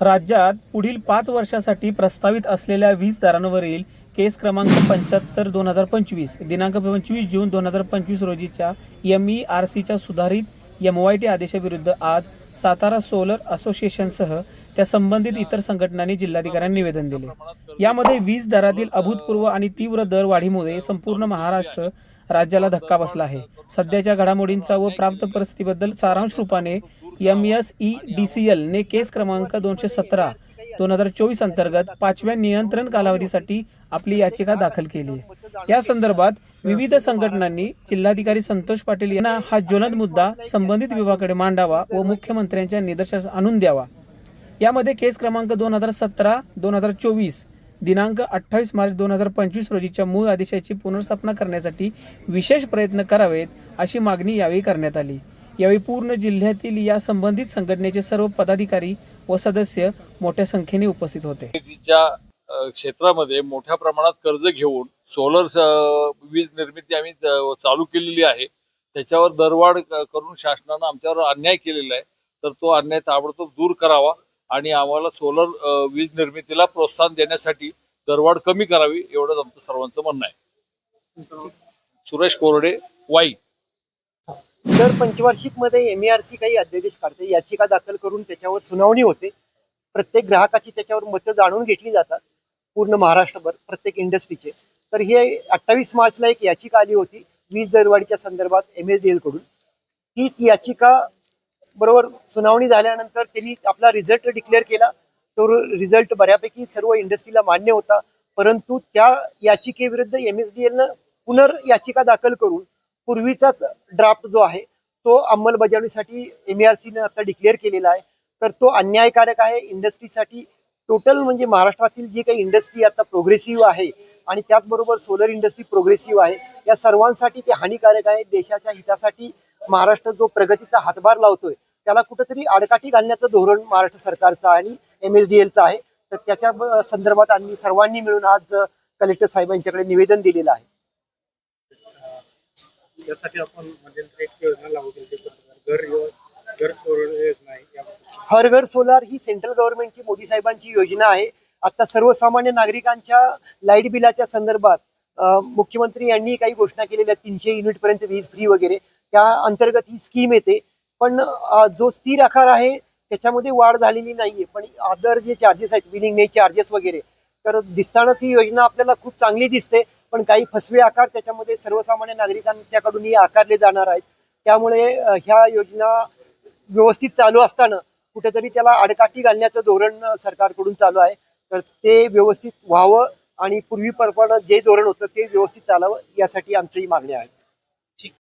राज्यात पुढील पाच वर्षासाठी प्रस्तावित असलेल्या वीज दरांवरील केस क्रमांक पंच्याहत्तर दोन हजार पंचवीस दिनांक पंचवीस जून दोन हजार पंचवीस रोजीच्या एम ई आर सीच्या सुधारित एम वाय टी आदेशाविरुद्ध आज सातारा सोलर असोसिएशनसह त्या संबंधित इतर संघटनांनी जिल्हाधिकाऱ्यांना निवेदन दिले. यामध्ये वीज दरातील अभूतपूर्व आणि तीव्र दरवाढीमुळे संपूर्ण महाराष्ट्र राज्याला धक्का बसला आहे. सध्याच्या घडामोडींचा व प्राप्त परिस्थितीबद्दल सारांश रूपाने M S E D C L ने केस क्रमांक दोनशे सतरा दोन हजार चोवीस अंतर्गत पाचव्या नियंत्रण कालावधीसाठी आपली याचिका दाखल केली. आहे या संदर्भात विविध संघटनांनी जिल्हाधिकारी संतोष पाटील यांना हा ज्वलंत मुद्दा संबंधित विभागाकडे मांडावा व मुख्यमंत्र्यांच्या निदर्शनास आणून द्यावा. यामध्ये केस क्रमांक दोन हजार सतरा दोन हजार चोवीस दिनांक अठ्ठावीस मार्च दोन हजार पंचवीस रोजीच्या मूळ आदेशाची पुनर्स्थापना करण्यासाठी विशेष प्रयत्न करावेत अशी मागणी यावेळी करण्यात आली. यावेळी पूर्ण जिल्ह्यातील या संबंधित संघटनेचे सर्व पदाधिकारी व सदस्य मोठ्या संख्येने उपस्थित होते. क्षेत्रामध्ये मोठ्या प्रमाणात कर्ज घेऊन सोलर वीज निर्मिती आम्ही चालू केलेली आहे. त्याच्यावर दरवाढ करून शासनानं आमच्यावर अन्याय केलेला आहे. तर तो अन्याय ताबडतोब दूर करावा आणि आम्हाला सोलर वीज निर्मितीला प्रोत्साहन देण्यासाठी दरवाढ कमी करावी एवढंच आमचं सर्वांचं म्हणणं आहे. सुरेश कोरडे वाई. दर पंचवार्षिकमध्ये एम आर सी काही अध्यादेश काढते. याचिका दाखल करून त्याच्यावर सुनावणी होते. प्रत्येक ग्राहकाची त्याच्यावर मतं जाणून घेतली जातात. पूर्ण महाराष्ट्रभर प्रत्येक इंडस्ट्रीचे तर हे अठ्ठावीस मार्चला एक याचिका आली होती वीज दरवाढीच्या संदर्भात एम एस डी एलकडून. तीच याचिका बरोबर सुनावणी झाल्यानंतर त्यांनी आपला रिझल्ट डिक्लेअर केला. तो रिझल्ट बऱ्यापैकी सर्व इंडस्ट्रीला मान्य होता. परंतु त्या याचिकेविरुद्ध एम एस डी एलनं पुनर याचिका दाखल करून पूर्वीचाच ड्राफ्ट जो आहे तो अंमलबजावणीसाठी एम आर सीनं आता डिक्लेअर केलेला आहे. तर तो अन्यायकारक आहे. इंडस्ट्रीसाठी टोटल म्हणजे महाराष्ट्रातील जी काही इंडस्ट्री आता प्रोग्रेसिव्ह आहे आणि त्याचबरोबर सोलर इंडस्ट्री प्रोग्रेसिव्ह आहे या सर्वांसाठी ते हानिकारक आहे. देशाच्या हितासाठी महाराष्ट्र जो प्रगतीचा हातभार लावतोय त्याला कुठेतरी आडकाठी घालण्याचं धोरण महाराष्ट्र सरकारचं आणि एम एस डी एलचं आहे. तर त्याच्या संदर्भात आम्ही सर्वांनी मिळून आज कलेक्टर साहेबांच्याकडे निवेदन दिलेलं आहे. त्यासाठी आपण मध्यंतरी एक योजना लागू केली होती घर यो- घर सोडून योजना आहे या- हर घर सोलार ही सेंट्रल गव्हर्नमेंटची मोदी साहेबांची योजना आहे. आता सर्वसामान्य नागरिकांच्या लाइट बिलाच्या संदर्भात मुख्यमंत्री यांनी काही घोषणा केलेल्या तीनशे युनिट पर्यंत वीज फ्री वगैरे त्या अंतर्गत ही स्कीम येते. पण जो स्थिर आकार आहे त्याच्यामध्ये वाढ झालेली नाहीये. पण अदर जे चार्जेस आहेत बिलिंग नाही चार्जेस वगैरे तर दिसताना ती योजना आपल्याला खूप चांगली दिसते. पण काही फसवे आकार त्याच्यामध्ये सर्वसामान्य नागरिकांच्याकडूनही आकारले जाणार आहेत. त्यामुळे ह्या योजना व्यवस्थित चालू असताना कुठेतरी त्याला आडकाठी घालण्याचं धोरण सरकारकडून चालू आहे. तर ते व्यवस्थित व्हावं आणि पूर्वीप्रमाणे जे धोरण होतं ते व्यवस्थित चालावं यासाठी आमची मागणी आहे